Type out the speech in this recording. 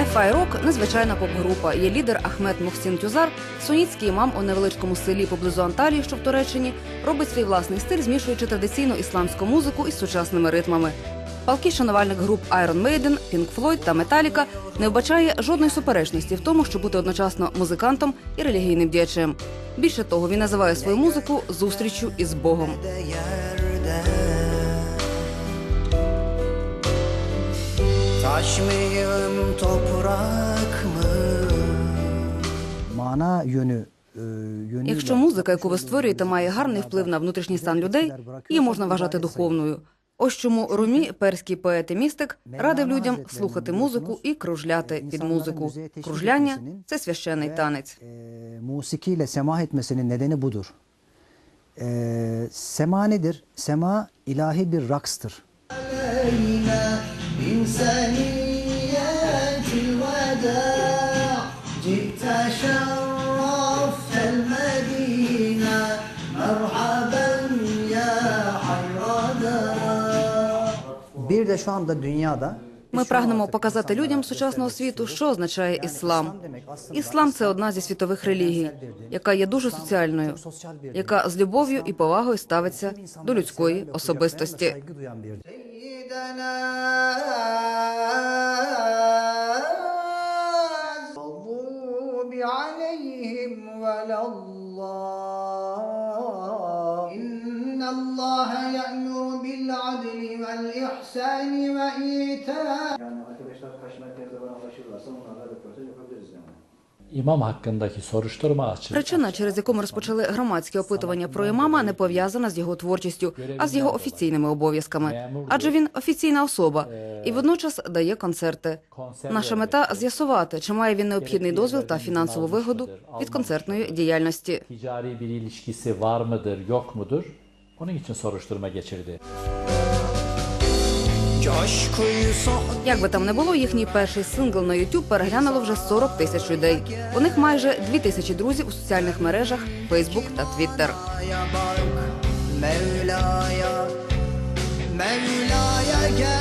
FI Rock – незвичайна поп-група. Є лідер Ахмед Мухсін Тюзар, сунітський імам у невеличкому селі поблизу Анталії, що в Туреччині, робить свій власний стиль, змішуючи традиційну ісламську музику із сучасними ритмами. Палкий шанувальник груп Iron Maiden, Pink Floyd та Metallica не вбачає жодної суперечності в тому, щоб бути одночасно музикантом і релігійним діячем. Більше того, він називає свою музику зустрічю із Богом. Taş mıyım toprak mı? Mana yönü e, Якщо музика, яку ви створюєте, має гарний вплив на внутрішній стан людей, її можна вважати духовною. Ось чому Румі, перський поет і містик, радив людям слухати музику і кружляти під музику. Кружляння це священний танець. e, musikiyle semah etmesinin nedeni budur. E, sema nedir? Sema ilahi Bir de şu anda dünyada Ми прагнемо показати людям сучасного світу, що означає іслам. Іслам це одна зі світових релігій, яка є дуже соціальною, яка з любов'ю і повагою ставиться до людської особистості. saygı duyan bir سيدنا المغضوب عليهم ولا الله إن الله يأمر بالعدل والإحسان وإيتاء Yani arkadaşlar kaç merkezde bana ulaşırlarsa onlarla röportaj yapabiliriz yani. İmam hakkındaki soruşturma açıldı. Причина, через яку ми розпочали громадське опитування про імама, не пов'язана з його творчістю, а з його офіційними обов'язками. Адже він офіційна особа і водночас дає концерти. Наша мета з'ясувати, чи має він необхідний дозвіл та фінансову вигоду від концертної діяльності. Ticari bir ilişkisi var mıdır, yok mudur? Onun için soruşturma geçirdi. Як би там не було, їхній перший сингл на YouTube переглянуло вже 40 тисяч людей. У них майже 2 тисячі друзів у соціальних мережах Facebook та Twitter. Mevla'ya Mevla'ya gel